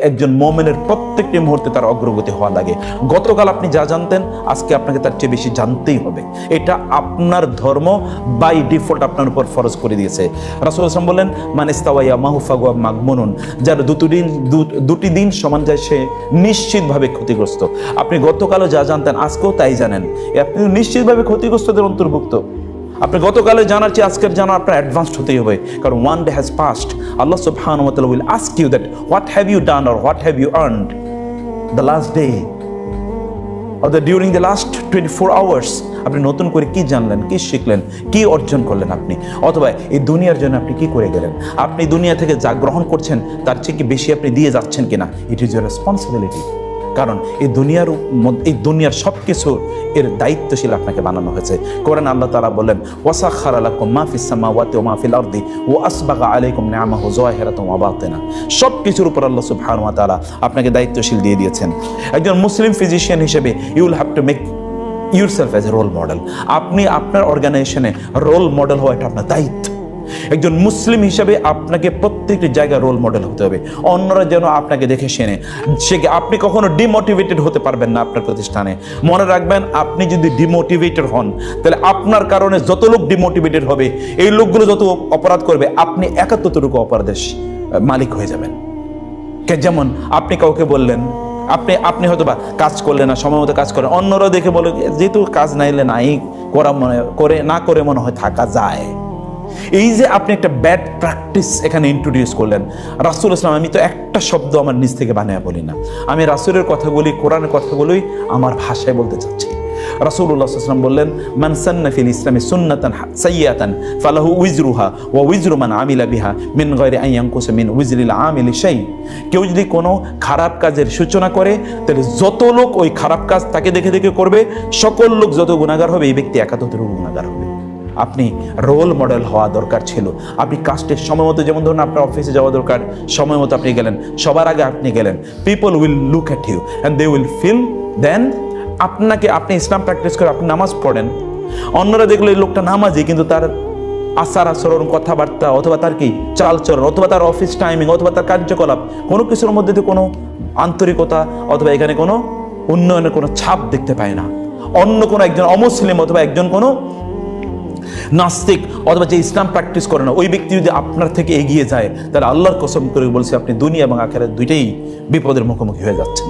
একজন মোমেনের প্রত্যেকটি মুহূর্তে তার অগ্রগতি হওয়া লাগে। গতকাল আপনি যা জানতেন, আজকে আপনাকে তার চেয়ে বেশি জানতেই হবে। এটা আপনার ধর্ম বাই ডিফল্ট আপনার উপর ফরজ করে দিয়েছে। রাসুল আসলাম বললেন মানিস্তাওয়াইয়া মাহুফাগুয়া মাগমনুন। যার দুটো দিন দুটি দিন সমান যায়, সে নিশ্চিতভাবে ক্ষতিগ্রস্ত। আপনি গতকালও যা জানতেন, আজকেও তাই জানেন। আপনি নিশ্চিতভাবে ক্ষতিগ্রস্তদের অন্তর্ভুক্ত। আপনি গতকালে জানার চেয়ে আজকের জানা আপনার অ্যাডভান্সড হতেই হবে। কারণ one day has passed Allah সুবহান will ask you that what have you done or what have you earned the last day or the during the last twenty four hours আপনি নতুন করে কি জানলেন, কি শিখলেন, কি অর্জন করলেন আপনি? অথবা এই দুনিয়ার জন্য আপনি কি করে গেলেন? আপনি দুনিয়া থেকে যা গ্রহণ করছেন, তার চেয়ে কি বেশি আপনি দিয়ে যাচ্ছেন কিনা? ইট ইজ ইউর রেসপন্সিবিলিটি কারণ এই দুনিয়ার এই দুনিয়ার সব কিছু এর দায়িত্বশীল আপনাকে বানানো হয়েছে। কোরআন আল্লাহ তালা বলেন ওয়াসাখার আলাকুম মাহফিস সামাওয়াতি ওয়া মাহফিল আরদি ও আসবাগা আলাইকুম নিআমাহু যাহিরাতাম ওয়া বাতিনা। সব কিছুর উপর আল্লাহ সুবহানাহু ওয়া তাআলা আপনাকে দায়িত্বশীল দিয়ে দিয়েছেন। একজন মুসলিম ফিজিশিয়ান হিসেবে you will have to make yourself as a role model আপনি আপনার অর্গানাইজেশনে রোল মডেল হওয়া এটা আপনার দায়িত্ব। একজন মুসলিম হিসেবে আপনাকে প্রত্যেকটি জায়গায় রোল মডেল হতে হবে। অন্যরা যেন আপনাকে দেখে শুনে। সে আপনি কখনো ডিমোটিভেটেড হতে পারবেন না আপনার প্রতিষ্ঠানে? মনে রাখবেন, আপনি যদি ডিমোটিভেটেড হন, তাহলে আপনার কারণে যত লোক ডিমোটিভেটেড হবে, এই লোকগুলো যত অপরাধ করবে, আপনি একাত্তরটুকু অপরাধের মালিক হয়ে যাবেন। যেমন আপনি কাউকে বললেন, আপনি আপনি হয়তো বা কাজ করলেন না, সময় মতো কাজ করেন, অন্যরা দেখে বলে, যেহেতু কাজ নাইলে নাই, করা মনে, করে, না করে মনে হয়, থাকা যায়। এই যে আপনি একটা ব্যাড প্র্যাকটিস এখানে ইন্ট্রোডিউস করলেন, রাসুল ইসলাম, আমি তো একটা শব্দ আমার নিজ থেকে বানিয়ে বলি না। আমি রাসুলের কথাগুলি কোরআনের কথাগুলোই আমার ভাষায় বলতে চাচ্ছি। রাসূলুল্লাহ বললেন, মান সান্না ফিল ইসলামি সুন্নাতান সাইয়াতান, ফালাহু উইজরুহা ও উইজরু মান আমিলা বিহা মিন গায়রি আন ইয়ানকুসা মিন উইজরিল আমিলি শাই কেউ যদি কোনো খারাপ কাজের সূচনা করে, তাহলে যত লোক ওই খারাপ কাজ তাকে দেখে দেখে করবে, সকল লোক যত গুণাগার হবে, এই ব্যক্তি একাত্তর গুণাগার হবে। আপনি রোল মডেল হওয়া দরকার ছিল। আপনি কাস্টের সময় মতো যেমন ধরুন আপনার অফিসে যাওয়া দরকার, সময় মতো আপনি গেলেন, সবার আগে আপনি গেলেন। People will look at you and they will feel then আপনাকে আপনি ইসলাম প্র্যাকটিস করে আপনি নামাজ পড়েন। অন্যরা দেখল এই লোকটা নামাজি কিন্তু তার আচার আচরণ, কথাবার্তা অথবা তার কি চালচরণ অথবা তার অফিস টাইমিং অথবা তার কার্যকলাপ, কোনো কিছুর মধ্যে দিয়ে কোনো আন্তরিকতা অথবা এখানে কোনো উন্নয়নের কোনো ছাপ দেখতে পায় না। অন্য কোনো একজন অমুসলিম অথবা একজন কোনো নাস্তিক অথবা যে ইসলাম প্র্যাকটিস করে না, ওই ব্যক্তি যদি আপনার থেকে এগিয়ে যায়, তাহলে আল্লাহর কসম করে বলছে, আপনি দুনিয়া এবং আখেরাত দুইটাই বিপদের মুখোমুখি হয়ে যাচ্ছেন।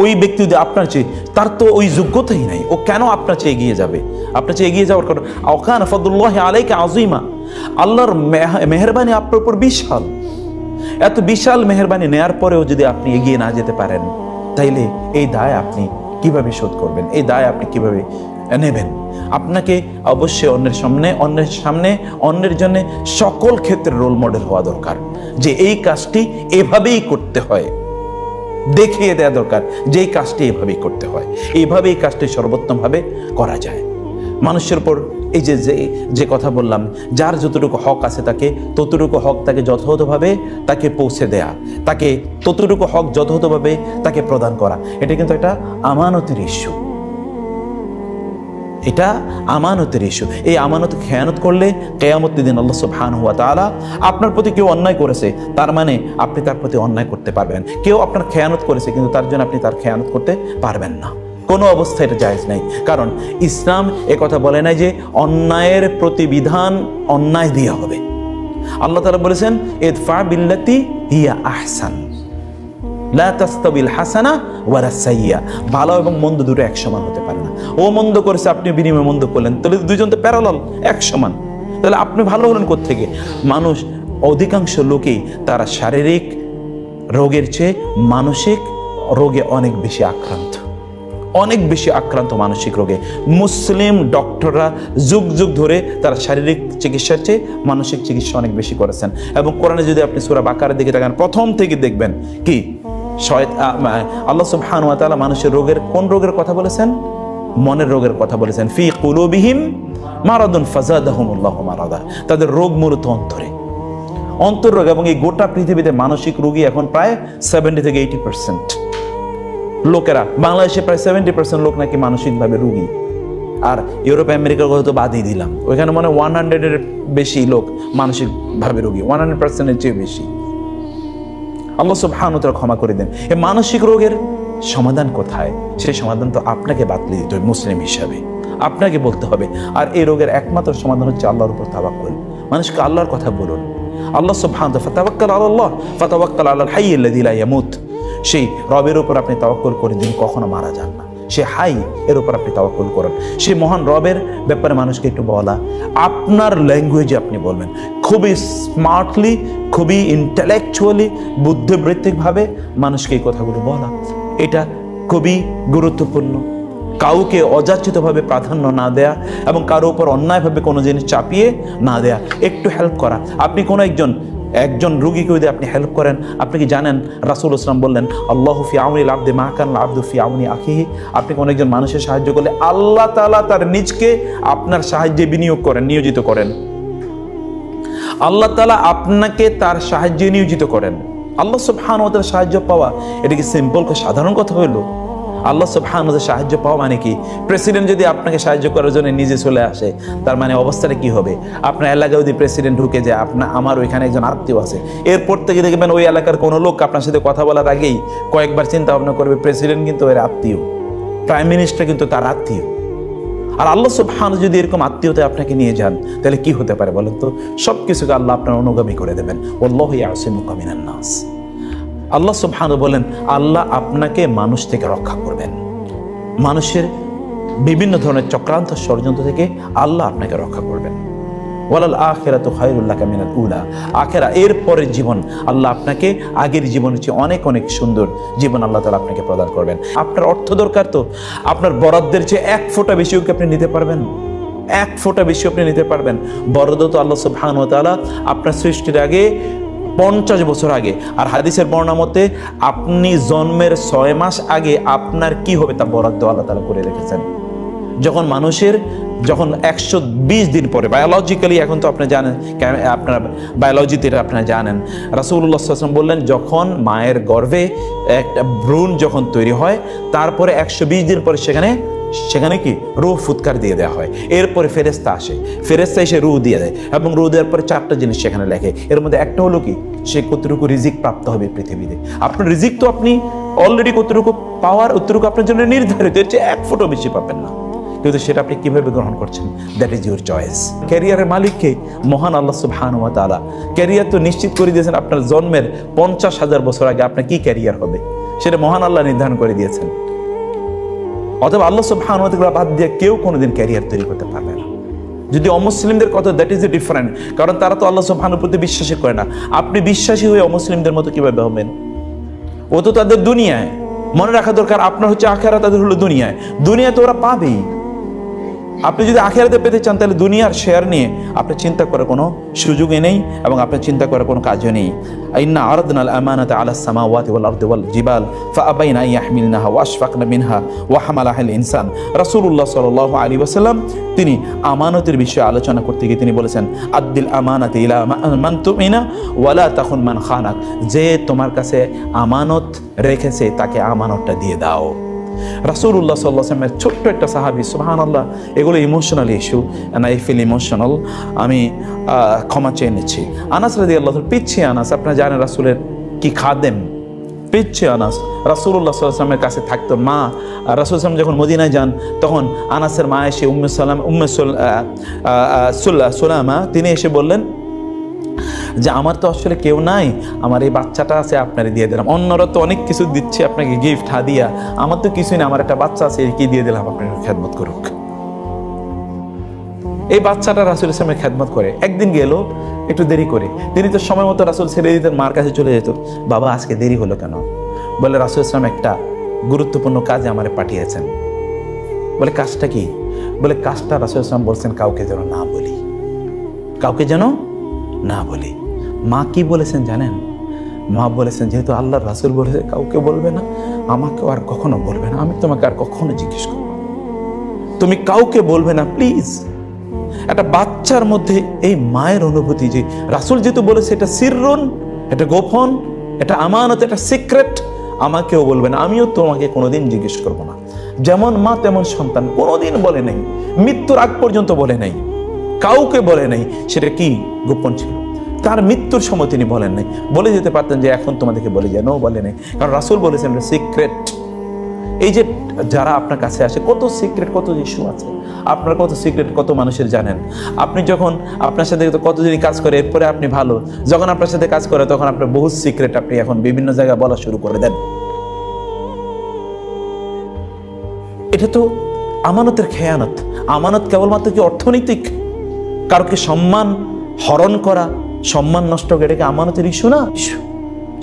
ওই ব্যক্তি যদি আপনার চেয়ে, তার তো ওই যোগ্যতাই নাই, ও কেন আপনার চেয়ে এগিয়ে যাবে? আপনার চেয়ে এগিয়ে যাওয়ার কারণ, আওকান ফদুল্লাহ আলাইকে আজিমা আল্লাহর মেহরবানি আপনার উপর বিশাল। এত বিশাল মেহরবানি নেয়ার পরেও যদি আপনি এগিয়ে না যেতে পারেন, তাইলে এই দায় আপনি কীভাবে শোধ করবেন? এই দায় আপনি কীভাবে নেবেন আপনাকে অবশ্যই অন্যের সামনে অন্যের সামনে, অন্যের জন্য সকল ক্ষেত্রে রোল মডেল হওয়া দরকার। যে এই কাজটি এভাবেই করতে হয়। দেখিয়ে দেওয়া দরকার যে এই কাজটি এভাবেই করতে হয়। এইভাবে এই কাজটি সর্বোত্তমভাবে করা যায়। মানুষের উপর এই যে যে যে কথা বললাম, যার যতটুকু হক আছে তাকে, ততটুকু হক তাকে যথাযথভাবে তাকে পৌঁছে দেয়া, তাকে ততটুকু হক যথাযথভাবে তাকে প্রদান করা, এটা কিন্তু একটা আমানতের ইস্যু এটা আমানতের ইস্যু। এই আমানত খেয়ানত করলে কেয়ামত দিন আল্লাহ সুবহান হুয়া তাআলা আপনার প্রতি কেউ অন্যায় করেছে, তার মানে আপনি তার প্রতি অন্যায় করতে পারবেন। কেউ আপনার খেয়ানত করেছে, কিন্তু তার জন্য আপনি তার খেয়ানত করতে পারবেন না। কোনো অবস্থায় এটা জায়েজ নাই। কারণ ইসলাম কথা বলে নাই যে অন্যায়ের প্রতিবিধান অন্যায় দিয়ে হবে। আল্লাহ তাআলা বলেছেন এদফা বিল্লাতি ইয়া আহসান। লা হাসানা ওয়ারা সাইয়া। ভালো এবং মন্দ দুটো এক সমান হতে পারে না। ও মন্দ করেছে, আপনি বিনিময়ে মন্দ করলেন। তাহলে দুইজন তো প্যারালাল এক সমান তাহলে আপনি ভালো হলেন থেকে মানুষ, অধিকাংশ লোকেই তারা শারীরিক রোগের চেয়ে মানসিক রোগে অনেক বেশি আক্রান্ত। অনেক বেশি আক্রান্ত মানসিক রোগে। মুসলিম ডক্টররা যুগ যুগ ধরে তারা শারীরিক চিকিৎসার চেয়ে মানসিক চিকিৎসা অনেক বেশি করেছেন। এবং কোরআনে যদি আপনি সুরা বাকারের দিকে তাকান, প্রথম থেকে দেখবেন কি? আল্লাহ সুবহানাহু ওয়া তাআলা মানুষের রোগের কোন রোগের কথা বলেছেন? মনের রোগের কথা বলেছেন। ফি কুলুবিহিম মারাদুন ফাজাদাহুমুল্লাহু মারাদা। তাদের রোগ মূলত অন্তরে। অন্তর্রোগ এবং এই গোটা পৃথিবীতে মানসিক রোগী এখন প্রায় সেভেন্টি থেকে এইটি পার্সেন্ট লোকেরা, বাংলাদেশে প্রায় সেভেন্টি পার্সেন্ট লোক নাকি মানসিকভাবে রুগী। আর ইউরোপ, আমেরিকার কথা তো বাদই দিলাম। ওইখানে মানে ওয়ান হান্ড্রেডের বেশি লোক মানসিকভাবে রুগী। ওয়ান হান্ড্রেড পার্সেন্টের চেয়ে বেশি। আল্লাহ সুবহানুতার ক্ষমা করে দেন। এ মানসিক রোগের সমাধান কোথায়? সেই সমাধান তো আপনাকে বাতলে দিতে হবে, মুসলিম হিসাবে। আপনাকে বলতে হবে, আর এই রোগের একমাত্র সমাধান হচ্ছে আল্লাহর উপর তাবাক্কুল মানুষকে আল্লাহর কথা বলুন। আল্লাহ সুবহান ফাতাওয়াক্কাল আল্লাহ ফাতাওয়াক্কাল আল্লাহ হাই আল্লাযী লা ইয়ামুত। সেই রবের উপর আপনি তাওয়াক্কুল করে দিন, কখনো মারা যান না। সে হাই, এর উপর আপনি তাওয়াক্কুল করেন। সেই মহান রবের ব্যাপারে মানুষকে একটু বলা। আপনার ল্যাঙ্গুয়েজে আপনি বলবেন। খুবই স্মার্টলি খুবই ইন্টেলেকচুয়ালি বুদ্ধিবৃত্তিকভাবে মানুষকে এই কথাগুলো বলা। এটা খুবই গুরুত্বপূর্ণ। কাউকে অযাচিতভাবে প্রাধান্য না দেয়া এবং কারও উপর অন্যায়ভাবে কোনো জিনিস চাপিয়ে না দেয়া। একটু হেল্প করা। আপনি কোনো একজন একজন রুগীকে যদি আপনি হেল্প করেন, আপনি কি জানেন? রাসুল ইসলাম বললেন, আল্লাহ ফি আমনি আব্দে মাহকান আব্দু ফি আমনি আখিহি। আপনি কোনো একজন মানুষের সাহায্য করলে আল্লাহ তাআলা তার নিজকে আপনার সাহায্যে বিনিয়োগ করেন, নিয়োজিত করেন। আল্লাহ তালা আপনাকে তার সাহায্যে নিয়োজিত করেন। আল্লাহ সুবহান ওদের সাহায্য পাওয়া, এটা কি সিম্পল সাধারণ কথা হইল? আল্লাহ সুবহান ওদের সাহায্য পাওয়া মানে কি? প্রেসিডেন্ট যদি আপনাকে সাহায্য করার জন্য নিজে চলে আসে, তার মানে অবস্থাটা কি হবে? আপনার এলাকায় যদি প্রেসিডেন্ট ঢুকে যায়, আপনার, আমার ওইখানে একজন আত্মীয় আছে। এরপর থেকে দেখবেন ওই এলাকার কোনো লোক আপনার সাথে কথা বলার আগেই কয়েকবার চিন্তা ভাবনা করবে প্রেসিডেন্ট কিন্তু এর আত্মীয়। প্রাইম মিনিস্টার কিন্তু তার আত্মীয়। আর আল্লাহ সুবহান যদি এরকম আত্মীয়তায় আপনাকে নিয়ে যান, তাহলে কি হতে পারে বলেন তো? সব কিছুকে আল্লাহ আপনার অনুগামী করে দেবেন। ওল্লাহ আসিমুকামিনান নাস। আল্লাহ সুবহান বলেন, আল্লাহ আপনাকে মানুষ থেকে রক্ষা করবেন। মানুষের বিভিন্ন ধরনের চক্রান্ত ষড়যন্ত্র থেকে আল্লাহ আপনাকে রক্ষা করবেন। ওয়ালাল আখেরা তো খায়রুল্লাহ কামিনাল উলা। আখেরা এর পরের জীবন আল্লাহ আপনাকে আগের জীবনের চেয়ে অনেক অনেক সুন্দর জীবন আল্লাহ তালা আপনাকে প্রদান করবেন। আপনার অর্থ দরকার তো। আপনার বরাদ্দের চেয়ে এক ফোঁটা বেশিও কি আপনি নিতে পারবেন। এক ফোঁটা বেশি আপনি নিতে পারবেন। বরাদ্দ তো আল্লাহ সুবহান তাআলা আপনার সৃষ্টির আগে পঞ্চাশ বছর আগে। আর হাদিসের বর্ণনা মতে আপনি জন্মের ছয় মাস আগে আপনার কি হবে তা বরাদ্দ আল্লাহ তালা করে রেখেছেন। যখন মানুষের যখন একশো বিশ দিন পরে বায়োলজিক্যালি এখন তো আপনি জানেন আপনার বায়োলজিতে এটা আপনারা জানেন। রাসুল্লাহ আসলাম বললেন, যখন মায়ের গর্ভে একটা ভ্রূণ যখন তৈরি হয়, তারপরে একশো বিশ দিন পরে সেখানে সেখানে কি রু ফুৎকার দিয়ে দেওয়া হয়। এরপরে ফেরেস্তা আসে। ফেরেস্তা এসে রু দিয়ে দেয় এবং রু দেওয়ার পরে চারটা জিনিস সেখানে লেখে। এর মধ্যে একটা হলো কি? সে কতটুকু রিজিক প্রাপ্ত হবে পৃথিবীতে। আপনার রিজিক তো আপনি অলরেডি কতটুকু পাওয়ার অতটুকু আপনার জন্য নির্ধারিত। চেয়ে এক ফুটও বেশি পাবেন না। কিন্তু সেটা আপনি কীভাবে গ্রহণ করছেন? দ্যাট ইজ ইউর চয়েস ক্যারিয়ারের মালিককে মহান আল্লাহ সুবহান ওয়া তাআলা। ক্যারিয়ার তো নিশ্চিত করে দিয়েছেন আপনার জন্মের পঞ্চাশ হাজার বছর আগে আপনার কি ক্যারিয়ার হবে? সেটা মহান আল্লাহ নির্ধারণ করে দিয়েছেন। অথবা আল্লাহ সুবহান ওয়া বাদ দিয়ে কেউ কোনোদিন ক্যারিয়ার তৈরি করতে পারবে না। যদি অমুসলিমদের কথা দ্যাট ইজ এ ডিফারেন্ট কারণ তারা তো আল্লাহ সুবহানের প্রতি বিশ্বাসই করে না। আপনি বিশ্বাসী হয়ে অমুসলিমদের মতো কীভাবে হবেন? ও তো তাদের দুনিয়ায়। মনে রাখা দরকার, আপনার হচ্ছে আখেরা তাদের হলো দুনিয়ায়। দুনিয়া তো ওরা পাবেই। আপনি যদি আখেরাতে পেতে চান, তাহলে দুনিয়ার শেয়ার নিয়ে আপনি চিন্তা করার কোনো সুযোগই নেই এবং আপনার চিন্তা করার কোনো কাজও নেই। ইন্না আরাদনা আল আমানাতা আলা সামাওয়াতি ওয়াল আরদি ওয়াল জিবাল, ফাআবাইনা ইয়াহমিলনাহা ওয়াশফাকনা মিনহা ওয়া হামালাহা আল ইনসান। রাসূলুল্লাহ সাল্লাল্লাহু আলাইহি ওয়াসাল্লাম, তিনি আমানতের বিষয়ে আলোচনা করতে গিয়ে তিনি বলেছেন, আদ্দিল আমানাতি ইলা মান তুমিনা ওয়ালা তাখুন মান খানাক যে তোমার কাছে আমানত রেখেছে, তাকে আমানতটা দিয়ে দাও। রাসুল্লাহ সাল্লামের ছোট্ট একটা সাহাবি সুহান আল্লাহ এগুলো emotional issue and I feel emotional আমি ক্ষমা চেয়ে নিচ্ছি। আনাস রাদি আল্লাহ পিচ্ছি আনাস আপনারা জানেন রাসুলের কি খাদেম? পিচ্ছে আনাস রাসুল্লাহ সাল্লামের কাছে থাকতো মা রাসুল সাল্লাম যখন মদিনায় যান তখন আনাসের মা এসে উম্মে সালাম উম্মে সুল- আহ, আহ, সুল্লা সুলামা তিনি এসে বললেন যে আমার তো আসলে কেউ নাই, আমার এই বাচ্চাটা আছে, আপনারে দিয়ে দিলাম। অন্যরা তো অনেক কিছু দিচ্ছে আপনাকে গিফট হাদিয়া। আমার তো কিছুই না আমার একটা বাচ্চা আছে কি দিয়ে দিলাম আপনার খেদমত করুক? এই বাচ্চাটা রাসুল ইসলামের খেদমত করে। একদিন গেল, একটু দেরি করে। তিনি তো সময় মতো রাসুল ছেড়ে দিতেন, মার কাছে চলে যেত। বাবা, আজকে দেরি হলো কেন? বলে, রাসুল ইসলাম একটা গুরুত্বপূর্ণ কাজে আমারে পাঠিয়েছেন। বলে, কাজটা কি? বলে, কাজটা রাসুল ইসলাম বলছেন, কাউকে যেন না বলি। কাউকে যেন না বলি। মা কি বলেছেন জানেন? মা বলেছেন, যেহেতু আল্লাহর রাসুল বলেছে, কাউকে বলবে না, আমাকেও আর কখনো বলবে না। আমি তোমাকে আর কখনো জিজ্ঞেস করব। তুমি কাউকে বলবে না, প্লিজ। একটা বাচ্চার মধ্যে এই মায়ের অনুভূতি যে রাসুল যেহেতু বলেছে, এটা সিররুন, এটা গোপন, এটা আমানত, এটা সিক্রেট, আমাকেও বলবে না। আমিও তোমাকে কোনোদিন জিজ্ঞেস করব না। যেমন মা তেমন সন্তান কোনোদিন বলে নাই, মৃত্যুর আগ পর্যন্ত বলে নাই, কাউকে বলে নাই। সেটা কি? গোপন ছিল। তার মৃত্যুর সময় তিনি বলেন নাই। বলে যেতে পারতেন যে এখন তোমাদেরকে বলে যায় নো বলে নাই। কারণ রাসুল বলেছেন সিক্রেট এই যে যারা আপনার কাছে আসে, কত সিক্রেট কত ইস্যু আছে। আপনার কত সিক্রেট কত মানুষের জানেন। আপনি যখন আপনার সাথে কতদিনই কাজ করে, এরপরে আপনি ভালো। যখন আপনার সাথে কাজ করে, তখন আপনার বহু সিক্রেট আপনি এখন বিভিন্ন জায়গায় বলা শুরু করে দেন। এটা তো আমানতের খেয়ানত। আমানত কেবলমাত্র কি অর্থনৈতিক? কারোকে সম্মান হরণ করা সম্মান নষ্ট এটা কি আমানতের ইস্যু না?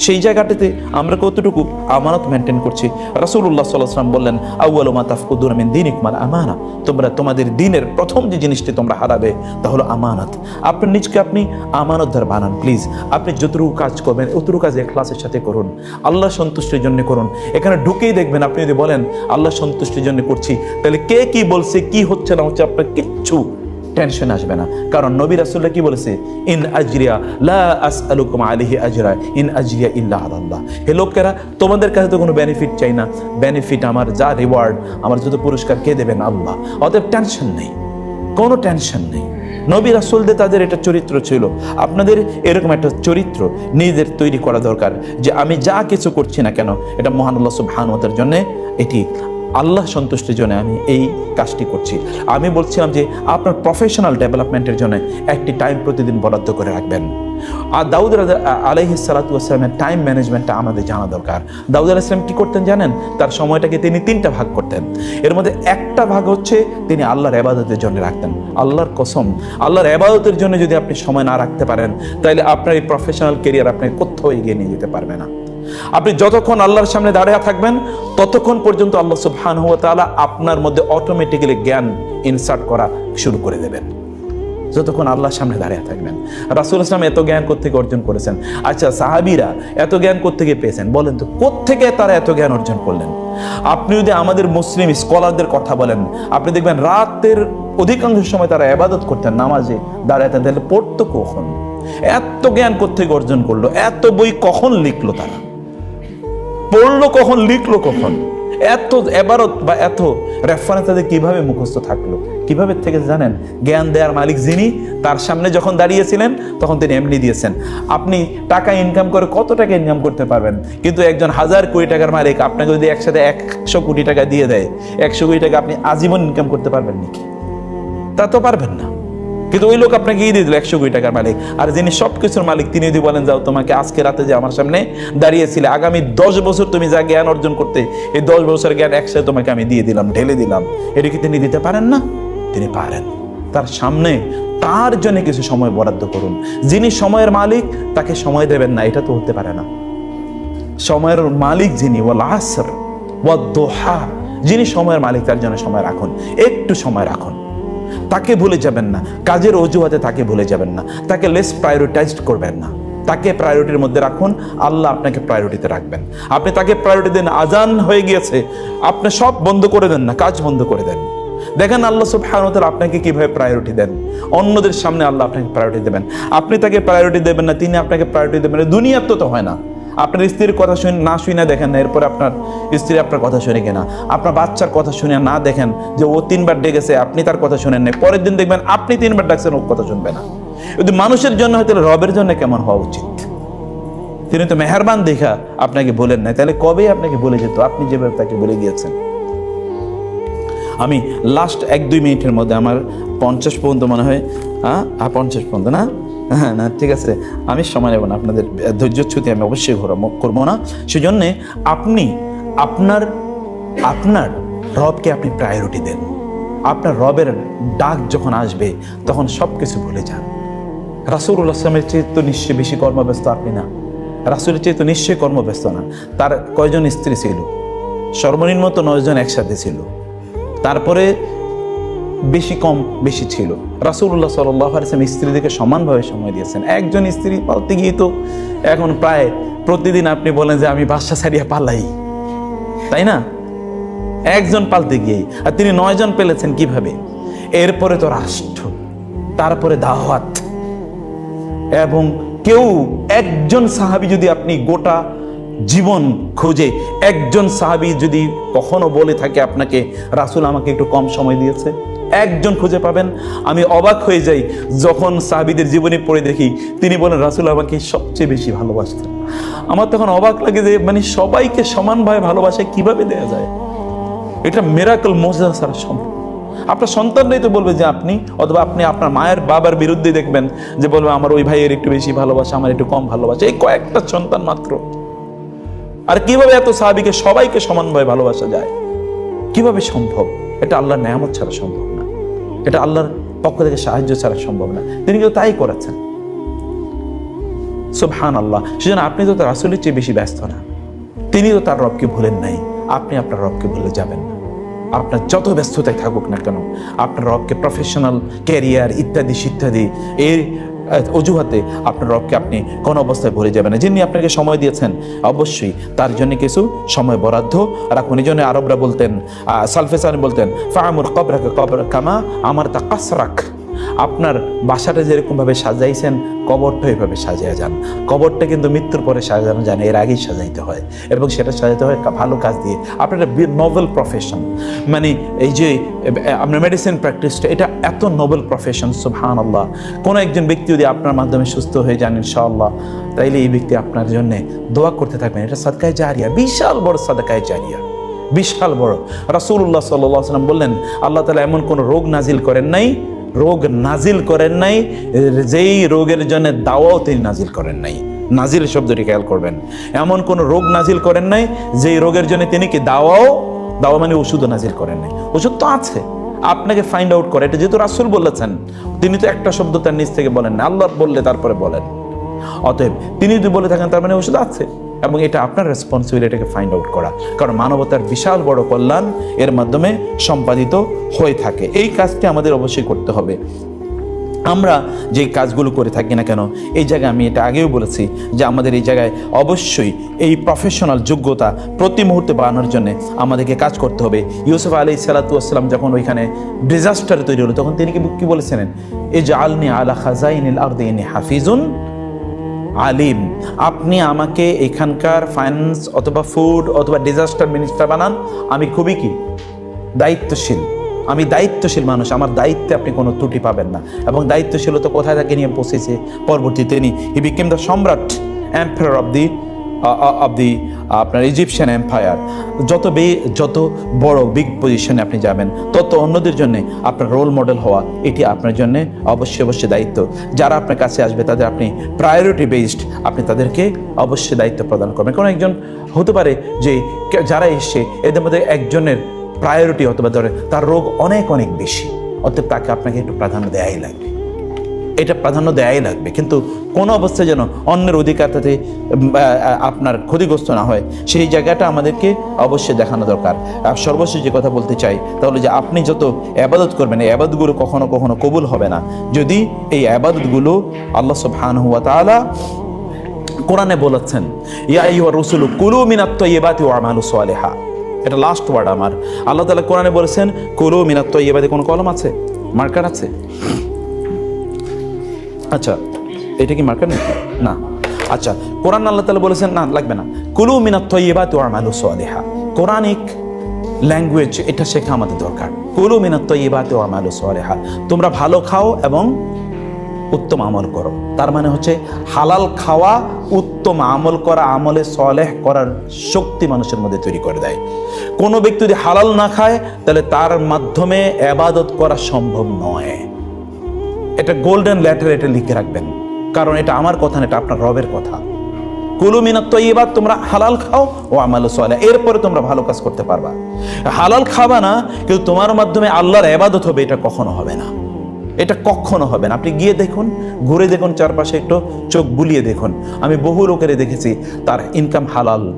সেই জায়গাটাতে আমরা কতটুকু আমানত মেনটেন করছি? আলাইহি ওয়াসাল্লাম বললেন, আউয়ালু মা তাফকুদুনা মিন দীনিকুমাল আমানা। তোমরা তোমাদের দিনের প্রথম যে জিনিসটি তোমরা হারাবে, তা হলো আমানত। আপনার নিজকে আপনি আমানতদার বানান প্লিজ আপনি যতটুকু কাজ করবেন, অতটুকু কাজ এখলাসের সাথে করুন। আল্লাহ সন্তুষ্টির জন্য করুন। এখানে ঢুকেই দেখবেন, আপনি যদি বলেন, আল্লাহ সন্তুষ্টির জন্য করছি, তাহলে কে কি বলছে, কি হচ্ছে না হচ্ছে আপনার কিচ্ছু টেনশন আসবে না। কারণ নবী রাসূলুল্লাহ কি বলেছে? ইন আজরিয়া লা আসআলুকুম আলাইহি আজরা, ইন আজরিয়া ইল্লা আল্লাহ হে লোকেরা, তোমাদের কাছে তো কোনো বেনিফিট চাই না। বেনিফিট আমার যা রিওয়ার্ড আমার যত পুরস্কার, কে দেবেন? আল্লাহ। অতএব টেনশন নেই। কোনো টেনশন নেই। নবী রাসূলদের তাদের এটা চরিত্র ছিল। আপনাদের এরকম একটা চরিত্র নিজেদের তৈরি করা দরকার যে আমি যা কিছু করছি না কেন, এটা মহান আল্লাহ সুবহানাহুর জন্য এটি আল্লাহ সন্তুষ্টির জন্য আমি এই কাজটি করছি। আমি বলছিলাম যে আপনার প্রফেশনাল ডেভেলপমেন্টের জন্য একটি টাইম প্রতিদিন বরাদ্দ করে রাখবেন। আর দাউদ আলহি সালাতামের টাইম ম্যানেজমেন্টটা আমাদের জানা দরকার। দাউদ আলাইসলাম কি করতেন জানেন? তার সময়টাকে তিনি তিনটা ভাগ করতেন। এর মধ্যে একটা ভাগ হচ্ছে তিনি আল্লাহর এবাদতের জন্য রাখতেন। আল্লাহর কসম, আল্লাহর এবাদতের জন্য যদি আপনি সময় না রাখতে পারেন, তাহলে আপনার এই প্রফেশনাল কেরিয়ার আপনি কোথাও এগিয়ে নিয়ে যেতে পারবে না। আপনি যতক্ষণ আল্লাহর সামনে দাঁড়িয়ে থাকবেন, ততক্ষণ পর্যন্ত আল্লাহ সুবহানাহু ওয়া তাআলা আপনার মধ্যে অটোমেটিক্যালি জ্ঞান ইনসার্ট করা শুরু করে দেবেন। যতক্ষণ আল্লাহর সামনে দাঁড়িয়ে থাকবেন। রাসুল ইসলাম এত জ্ঞান কোথেকে অর্জন করেছেন? আচ্ছা সাহাবিরা এত জ্ঞান কোথেকে পেয়েছেন? বলেন তো কোথেকে তারা এত জ্ঞান অর্জন করলেন? আপনি যদি আমাদের মুসলিম স্কলারদের কথা বলেন, আপনি দেখবেন রাতের অধিকাংশ সময় তারা আবাদত করতেন, নামাজে দাঁড়াতেন তাহলে পড়তো কখন? এত জ্ঞান কোথেকে অর্জন করল? এত বই কখন লিখলো তারা? পড়ল কখন, লিখলো কখন? এত এবারত বা এত রেফারেন্স তাদের কীভাবে মুখস্থ থাকল? কীভাবে থেকে জানেন? জ্ঞান দেওয়ার মালিক যিনি, তার সামনে যখন দাঁড়িয়েছিলেন, তখন তিনি এমনি দিয়েছেন। আপনি টাকা ইনকাম করে কত টাকা ইনকাম করতে পারবেন? কিন্তু একজন হাজার কোটি টাকার মালিক আপনাকে যদি একসাথে একশো কোটি টাকা দিয়ে দেয়, একশো কোটি টাকা আপনি আজীবন ইনকাম করতে পারবেন নাকি? তা তো পারবেন না। কিন্তু ওই লোক আপনাকে দিয়ে দিল, একশো কোটি টাকার মালিক। আর যিনি সব কিছুর মালিক, তিনি যদি বলেন, যাও, তোমাকে আজকে রাতে যে আমার সামনে দাঁড়িয়েছিলে, আগামী দশ বছর তুমি যা জ্ঞান অর্জন করতে, এই দশ বছর জ্ঞান একসাথে তোমাকে আমি দিয়ে দিলাম, ঢেলে দিলাম। এটা কি তিনি দিতে পারেন না? তিনি পারেন। তার সামনে, তার জন্য কিছু সময় বরাদ্দ করুন। যিনি সময়ের মালিক, তাকে সময় দেবেন না, এটা তো হতে পারে না। সময়ের মালিক যিনি, ওয়াল আসর ওয়া দোহা, যিনি সময়ের মালিক, তার জন্য সময় রাখুন। একটু সময় রাখুন। তাকে ভুলে যাবেন না। কাজের অজুহাতে তাকে ভুলে যাবেন না। তাকে লেস প্রায়োরিটাইজড করবেন না। তাকে প্রায়োরিটির মধ্যে রাখুন। আল্লাহ আপনাকে প্রায়োরিটিতে রাখবেন। আপনি তাকে প্রায়োরিটি দেন, আজান হয়ে গিয়েছে। আপনি সব বন্ধ করে দেন না, কাজ বন্ধ করে দেন। দেখেন আল্লাহ সুবহানাহু ওয়া তাআলা আপনাকে কীভাবে প্রায়োরিটি দেন। অন্যদের সামনে আল্লাহ আপনাকে প্রায়োরিটি দেবেন। আপনি তাকে প্রায়োরিটি দেবেন না, তিনি আপনাকে প্রায়োরিটি দেবেন দুনিয়ার তো হয় না। আপনার স্ত্রীর কথা শুনে না শুনে না দেখেন না, এরপর আপনার স্ত্রী আপনার কথা শুনে কিনা। আপনার বাচ্চার কথা শুনে না দেখেন যে ও তিনবার ডেকেছে, আপনি তার কথা শুনেন নাই। পরের দিন দেখবেন আপনি তিনবার ডাকছেন ও কথা শুনবে না। যদি মানুষের জন্য হয় তাহলে রবের জন্য কেমন হওয়া উচিত? তিনি তো মেহরবান দেখা আপনাকে বলেন নাই। তাহলে কবে আপনাকে বলে যেত? আপনি যেভাবে তাকে বলে গিয়েছেন। আমি লাস্ট এক দুই মিনিটের মধ্যে আমার পঞ্চাশ পর্যন্ত মনে হয় হ্যাঁ পঞ্চাশ পর্যন্ত না? হ্যাঁ না, ঠিক আছে আমি সময় নেব না, আপনাদের ধৈর্যচ্যুতি আমি অবশ্যই করব না। সেজন্যে আপনি আপনার আপনার রবকে আপনি প্রায়োরিটি দেন। আপনার রবের ডাক যখন আসবে, তখন সব কিছু ভুলে যান। রাসুল আসলামের চেয়ে তো নিশ্চয়ই বেশি কর্মব্যস্ত আপনি না। রাসুলের চেয়ে তো নিশ্চয়ই কর্মব্যস্ত না। তার কয়জন স্ত্রী ছিল? সর্বনিম্ন তো নয়জন একসাথে ছিল। তারপরে বেশি কম, বেশি ছিল। রাসুল্লাহ সাল্লাম স্ত্রীদেরকে সমানভাবে সময় দিয়েছেন। একজন স্ত্রী পালতে গিয়ে তো এখন প্রায় প্রতিদিন আপনি বলেন যে আমি বাসা ছাড়িয়ে পালাই। তাই না? একজন পালতে গিয়েই আর তিনি নয়জন পেলেছেন কীভাবে? এরপরে তো রাষ্ট্র, তারপরে দাওয়াত। এবং কেউ একজন সাহাবি যদি আপনি গোটা জীবন খুঁজে, একজন সাহাবি যদি কখনো বলে থাকে আপনাকে, রাসুল আমাকে একটু কম সময় দিয়েছে? একজন খুঁজে পাবেন। আমি অবাক হয়ে যাই যখন সাহাবিদের জীবনী পড়ে দেখি, তিনি বলেন, রাসুল আমাকে সবচেয়ে বেশি ভালোবাসতেন। আমার তখন অবাক লাগে যে মানে সবাইকে সমানভাবে ভালোবাসা কীভাবে দেয়া যায়? এটা মেরাকল মজা ছাড়া সম্ভব। আপনার সন্তানরাই তো বলবে যে, আপনি, অথবা, আপনি আপনার মায়ের বাবার বিরুদ্ধে দেখবেন যে বলবে, আমার ওই ভাইয়ের একটু বেশি ভালোবাসা, আমার একটু কম ভালোবাসা। এই কয়েকটা সন্তান মাত্র। আর কীভাবে এত সাহাবিকে সবাইকে সমানভাবে ভালোবাসা যায়? কীভাবে সম্ভব? এটা আল্লাহর নেয়ামত ছাড়া সম্ভব। এটা আল্লাহর পক্ষ থেকে সাহায্য ছাড়া সম্ভব না। তিনি কিন্তু তাই করেছেন। সুবহান আল্লাহ সেজন্য আপনি তো তার আসলের চেয়ে বেশি ব্যস্ত না। তিনি তো তার রবকে ভুলেন নাই। আপনি আপনার রবকে ভুলে যাবেন না। আপনার যত ব্যস্ততায় থাকুক না কেন, আপনার রবকে প্রফেশনাল ক্যারিয়ার ইত্যাদি ইত্যাদি এর অজুহাতে আপনার রবকে আপনি কোন অবস্থায় ভরে যাবেন না। যিনি আপনাকে সময় দিয়েছেন, অবশ্যই তার জন্য কিছু সময় বরাদ্দ রাখুন। এই জন্য আরবরা বলতেন সালফেসানি বলতেন ফাহামুর কবরাকে কবর কামা আমার তা কাসরাক। আপনার বাসাটা যেরকম ভাবে সাজাইছেন, কবরটা এইভাবে সাজিয়ে যান। কবরটা কিন্তু মৃত্যুর পরে সাজানো যায় না, এর আগেই সাজাইতে হয় এবং সেটা সাজাতে হয় ভালো কাজ দিয়ে। আপনার নোবেল প্রফেশন মানে এই যে, আপনার মেডিসিন প্র্যাকটিসটা এটা এত নোবেল প্রফেশন সুবহান আল্লাহ কোনো একজন ব্যক্তি যদি আপনার মাধ্যমে সুস্থ হয়ে যান, ইনশাআল্লাহ, তাইলে এই ব্যক্তি আপনার জন্যে দোয়া করতে থাকবেন। এটা সাদকায় জারিয়া, বিশাল বড় সাদকায় জারিয়া, বিশাল বড়। আলাইহি সাল্লাম বললেন, আল্লাহ তালা এমন কোন রোগ নাজিল করেন নাই রোগ নাজিল করেন নাই, যেই রোগের জন্য দাওয়াও তিনি নাজিল করেন নাই। নাজিল শব্দটি খেয়াল করবেন। এমন কোন রোগ নাজিল করেন নাই, যেই রোগের জন্য তিনি কি দাওয়াও, দাওয়া মানে ওষুধও নাজিল করেন নাই। ওষুধ তো আছে, আপনাকে ফাইন্ড আউট করে। এটা যেহেতু রাসূল বলেছেন, তিনি তো একটা শব্দ তার নিজ থেকে বলেন না আল্লাহ বললে তারপরে বলেন। অতএব তিনি যদি বলে থাকেন তার মানে ওষুধ আছে। এবং এটা আপনার রেসপন্সিবিলিটিকে ফাইন্ড আউট করা। কারণ মানবতার বিশাল বড় কল্যাণ এর মাধ্যমে সম্পাদিত হয়ে থাকে। এই কাজটি আমাদের অবশ্যই করতে হবে। আমরা যে কাজগুলো করে থাকি না কেন, এই জায়গায় আমি এটা আগেও বলেছি যে আমাদের এই জায়গায় অবশ্যই এই প্রফেশনাল যোগ্যতা প্রতি মুহূর্তে বাড়ানোর জন্য আমাদেরকে কাজ করতে হবে। ইউসুফ আলী সালাতাম যখন ওইখানে ডিজাস্টার তৈরি হলো, তখন তিনি কি বলেছিলেন? এই যে আলনি আলা খাজাইনিল আরদিনী হাফিজুন আলিম। আপনি আমাকে এখানকার ফাইন্যান্স অথবা ফুড অথবা ডিজাস্টার মিনিস্টার বানান, আমি খুবই কি? দায়িত্বশীল। আমি দায়িত্বশীল মানুষ, আমার দায়িত্বে আপনি কোনো ত্রুটি পাবেন না। এবং দায়িত্বশীলতা কোথায় তাকে নিয়ে পৌঁছেছে। পরবর্তীতে নি হি বিকেম দ্য সম্রাট empire of the of the আপনার ইজিপশিয়ান এম্পায়ার যত বে, যত বড় বিগ পজিশনে আপনি যাবেন, তত অন্যদের জন্য আপনার রোল মডেল হওয়া, এটি আপনার জন্য অবশ্যই অবশ্যই দায়িত্ব। যারা আপনার কাছে আসবে, তাদের আপনি প্রায়োরিটি বেসড আপনি তাদেরকে অবশ্যই দায়িত্ব প্রদান করবেন। কোনো একজন, হতে পারে যে যারা এসছে, এদের মধ্যে একজনের প্রায়োরিটি অথবা ধরে তার রোগ অনেক অনেক বেশি। অর্থাৎ তাকে আপনাকে একটু প্রাধান্য দেয়াই লাগবে। এটা প্রাধান্য দেয়াই লাগবে। কিন্তু কোনো অবস্থায় যেন অন্যের অধিকার তাতে আপনার ক্ষতিগ্রস্ত না হয়, সেই জায়গাটা আমাদেরকে অবশ্যই দেখানো দরকার। আর সর্বশেষ যে কথা বলতে চাই, তাহলে যে আপনি যত আবাদত করবেন, এই আবাদতগুলো কখনো কখনো কবুল হবে না। যদি এই আবাদতগুলো আল্লাহ সুবহানাহু ওয়া তাআলা কোরআনে বলেছেন, ইয়া রাসূলু কুলু মিনাত তাইয়্যিবাতি ওয়া আমালু এটা লাস্ট ওয়ার্ড আমার। আল্লাহ তাআলা কোরআনে বলেছেন, কুলু মিনাত তাইয়্যিবাতি কোনো কলম আছে? মার্কার আছে? আচ্ছা এটা কি মার্কার নাকি? না। আচ্ছা কোরআন আল্লাহ তাআলা বলেছেন, না, লাগবে না। কুলু মিনাত তাইয়্যিবাতি ওয়া আমালু সালিহা। কোরআনিক ল্যাঙ্গুয়েজ, এটা শেখা আমাদের দরকার। কুলু মিনাত তাইয়্যিবাতি ওয়া আমালু সালিহা। তোমরা ভালো খাও এবং উত্তম আমল করো। তার মানে হচ্ছে, হালাল খাওয়া, উত্তম আমল করা, আমলে সলেহ করার শক্তি মানুষের মধ্যে তৈরি করে দেয়। কোনো ব্যক্তি যদি হালাল না খায়, তাহলে তার মাধ্যমে আবাদত করা সম্ভব নয়। এটা গোল্ডেন লেটার এটা লিখে রাখবেন। কারণ এটা আমার কথা না, এটা আপনার রবের কথা। কুলু মিনাত তৈবাদ তোমরা হালাল খাও, ও আমাল সোয়ালে এরপরে তোমরা ভালো কাজ করতে পারবা। হালাল খাবা না, কিন্তু তোমার মাধ্যমে আল্লাহর এবাদত হবে, এটা কখনো হবে না। এটা কখনো হবে না। আপনি গিয়ে দেখুন, ঘুরে দেখুন চারপাশে একটু, চোখ বুলিয়ে দেখুন। আমি বহু লোকের দেখেছি, তার ইনকাম হালাল।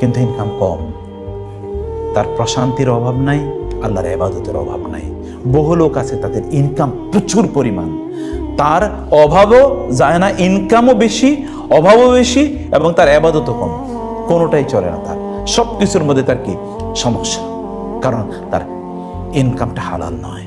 কিন্তু ইনকাম কম। তার প্রশান্তির অভাব নাই, আল্লাহর এবাদতের অভাব নাই। বহু লোক আছে তাদের ইনকাম প্রচুর পরিমাণ। তার অভাবও যায় না ইনকামও বেশি, অভাবও বেশি এবং তার এবাদতও কম। কোনোটাই চলে না তার। সব কিছুর মধ্যে তার কি? সমস্যা। কারণ তার ইনকামটা হালাল নয়।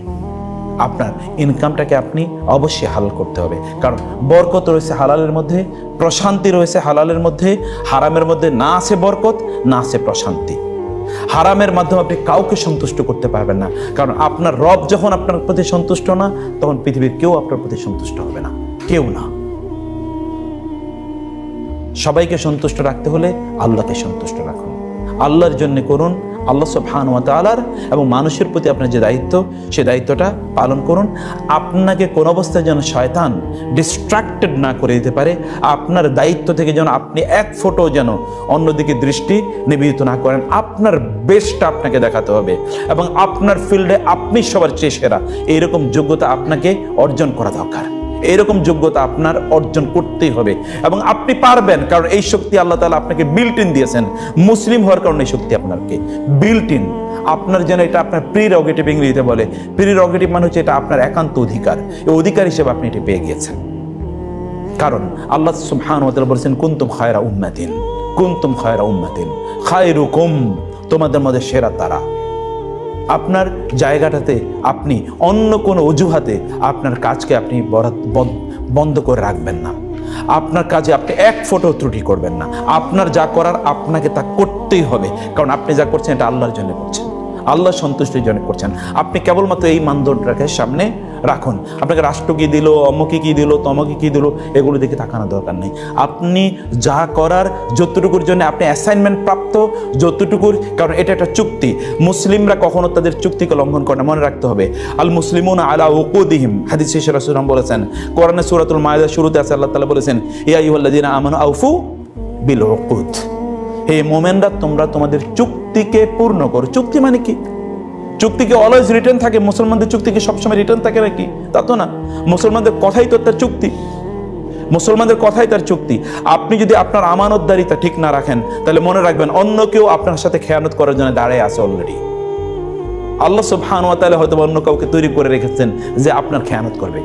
আপনার ইনকামটাকে আপনি অবশ্যই হালাল করতে হবে। কারণ বরকত রয়েছে হালালের মধ্যে, প্রশান্তি রয়েছে হালালের মধ্যে, হারামের মধ্যে না আছে বরকত, না আছে প্রশান্তি। হারামের মাধ্যমে আপনি কাউকে সন্তুষ্ট করতে পারবেন না। কারণ আপনার রব যখন আপনার প্রতি সন্তুষ্ট না, তখন পৃথিবীর কেউ আপনার প্রতি সন্তুষ্ট হবে না। কেউ না। সবাইকে সন্তুষ্ট রাখতে হলে আল্লাহকে সন্তুষ্ট রাখুন। আল্লাহর জন্য করুন আল্লাহ তাআলার এবং মানুষের প্রতি আপনার যে দায়িত্ব সেই দায়িত্বটা পালন করুন। আপনাকে কোন অবস্থায় যেন শয়তান ডিস্ট্রাক্টেড না করে দিতে পারে, আপনার দায়িত্ব থেকে যেন আপনি এক ফোটো যেন অন্যদিকে দৃষ্টি নিবেদিত না করেন, আপনার বেস্টটা আপনাকে দেখাতে হবে এবং আপনার ফিল্ডে আপনি সবার চেয়ে সেরা। এইরকম যোগ্যতা আপনাকে অর্জন করা দরকার। এরকম যোগ্যতা আপনার অর্জন করতেই হবে। এবং আপনি পারবেন, কারণ এই শক্তি আল্লাহ তালা আপনাকে বিল্ট ইন দিয়েছেন। মুসলিম হওয়ার কারণে এই শক্তি আপনাকে বিল্ট ইন আপনার যেন এটা আপনার প্রি রগেটিভ ইংরেজিতে বলে। প্রি রগেটিভ মানে হচ্ছে এটা আপনার একান্ত অধিকার। এই অধিকার হিসেবে আপনি এটি পেয়ে গিয়েছেন। কারণ আল্লাহ সুবহান ওয়া তাআলা বলেছেন, কুনতুম খায়রা উম্মাতিন। কুনতুম খায়রা উম্মাতিন। খায়রুকুম, তোমাদের মধ্যে সেরা তারা। আপনার জায়গাটাতে আপনি অন্য কোনো অজুহাতে আপনার কাজকে আপনি বন্ধ করে রাখবেন না। আপনার কাজে আপনি এক ফোটো ত্রুটি করবেন না। আপনার যা করার আপনাকে তা করতেই হবে। কারণ আপনি যা করছেন এটা আল্লাহর জন্য করছেন। আল্লাহ সন্তুষ্টির জন্য করছেন। আপনি কেবলমাত্র এই মানদণ্ডটাকে সামনে রাখুন। আপনাকে রাষ্ট্র কি দিল অমুকে কি দিল তমকে কি দিল, এগুলো দেখে তাকানো দরকার নেই। আপনি যা করার, যতটুকুর জন্য আপনি অ্যাসাইনমেন্ট প্রাপ্ত, যতটুকুর, কারণ এটা একটা চুক্তি। মুসলিমরা কখনো তাদের চুক্তিকে লঙ্ঘন করে না। মনে রাখতে হবে আল মুসলিমুন আলা উকুদিহিম। হাদিস রাসূলুল্লাহ বলেছেন, কোরআনে সুরাতুল মায়দা শুরুতে আছে, আল্লাহ তালা বলেছেন, ইয়া আইয়ুহাল্লাযীনা আমানু আউফু বিল উকুদ। হে মোমেনরা, তোমরা তোমাদের চুক্তিকে পূর্ণ করো। চুক্তি মানে কি? চুক্তিকে অলওয়েজ রিটার্ন থাকে। মুসলমানদের চুক্তিকে সবসময় রিটার্ন থাকে নাকি তা তো না। মুসলমানদের কথাই তো তার চুক্তি। মুসলমানদের কথাই তার চুক্তি। আপনি যদি আপনার আমানতদারিতা ঠিক না রাখেন, তাহলে মনে রাখবেন অন্য কেউ আপনার সাথে খেয়ানত করার জন্য দাঁড়ায় আছে অলরেডি আল্লাহ সুবহান ওয়া তাআলা হয়তো অন্য কাউকে তৈরি করে রেখেছেন যে আপনার খেয়ানত করবে।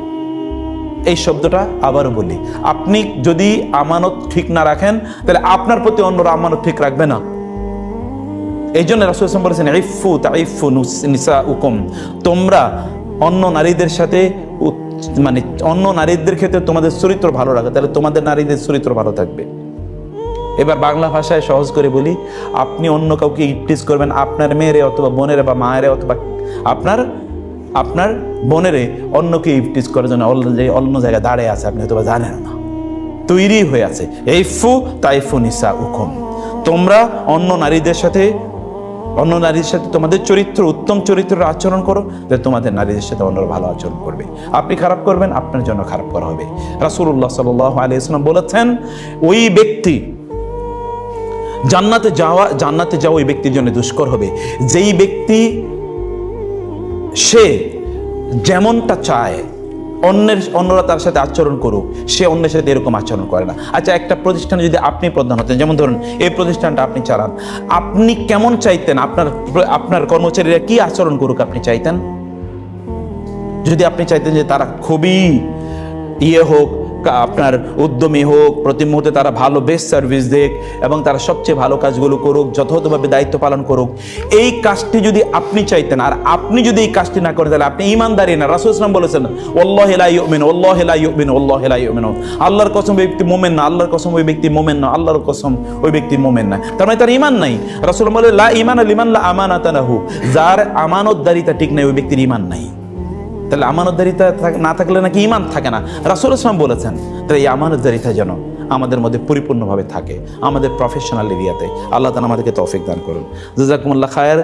এই শব্দটা আবারও বলি। আপনি যদি আমানত ঠিক না রাখেন, তাহলে আপনার প্রতি অন্যরা আমানত ঠিক রাখবে না। এই জন্য রাসূল সাল্লাল্লাহু আলাইহি ওয়াসাল্লাম বলেছেন, ইফু তাইফু নিসা উকুম তোমরা অন্য নারীদের সাথে মানে অন্য নারীদের ক্ষেত্রে তোমাদের চরিত্র ভালো রাখো, তাহলে তোমাদের নারীদের চরিত্র ভালো থাকবে। এবার বাংলা ভাষায় সহজ করে বলি, আপনি অন্য কাউকে ইপটিস করবেন আপনার মেয়েরে অথবা বোনেরে বা মায়েরে অথবা আপনার আপনার বোনেরে অন্যকে ইপটিস করার জন্য অন্য জায়গায় দাঁড়িয়ে আছে, আপনি হয়তোবা জানেন না। তৈরি হয়ে আছে। এই ফু তাইফু নিসা উকুম তোমরা অন্য নারীদের সাথে, অন্য নারীর সাথে তোমাদের চরিত্র, উত্তম চরিত্রের আচরণ করো, যে তোমাদের নারীদের সাথে অন্যরা ভালো আচরণ করবে। আপনি খারাপ করবেন, আপনার জন্য খারাপ করা হবে। রাসূলুল্লাহ সাল্লাল্লাহু আলাইহি ওয়াসাল্লাম বলেছেন, ওই ব্যক্তি জান্নাতে যাওয়া জান্নাতে যাওয়া ওই ব্যক্তির জন্য দুষ্কর হবে। যেই ব্যক্তি সে যেমনটা চায়, অন্যের, অন্যরা তার সাথে আচরণ করুক, সে অন্যের সাথে এরকম আচরণ করে না। আচ্ছা একটা প্রতিষ্ঠানে যদি আপনি প্রধান হতেন, যেমন ধরুন, এই প্রতিষ্ঠানটা আপনি চালান, আপনি কেমন চাইতেন? আপনার আপনার কর্মচারীরা কি আচরণ করুক আপনি চাইতেন? যদি আপনি চাইতেন যে তারা খুবই ইয়ে হোক আপনার উদ্যমী হোক প্রতি মুহূর্তে তারা ভালো বেস্ট সার্ভিস দেখ এবং তারা সবচেয়ে ভালো কাজগুলো করুক, যথাযথভাবে দায়িত্ব পালন করুক। এই কাজটি যদি আপনি চাইতেন আর আপনি যদি এই কাজটি না করেন, তাহলে আপনি ইমানদারি না। রাসূল ইসলাম বলেছেন ওল্লাহ লা ইউমিন ওল্লাহ লা ইউমিন ওল্লাহ লা ইউমিন আল্লাহর কসম ওই ব্যক্তি মোমেন না, আল্লাহর কসম ওই ব্যক্তি মোমেন না, আল্লাহর কসম ওই ব্যক্তি মোমেন না। তার মানে তার ইমান নাই। রাসূল বলে লা ইমান লিমান লা আমানাতানাহু যার আমানতদারিতা ঠিক নাই, ওই ব্যক্তির ইমান নাই। তাহলে আমানতদারিতা না থাকলে নাকি ইমান থাকে না। রাসুল ইসলাম বলেছেন, তাহলে এই আমানতদারিতা যেন আমাদের মধ্যে পরিপূর্ণভাবে থাকে, আমাদের প্রফেশনাল এরিয়াতে আল্লাহ তালা আমাদেরকে তৌফিক দান করুন। জাজাকুমুল্লাহ খায়ের।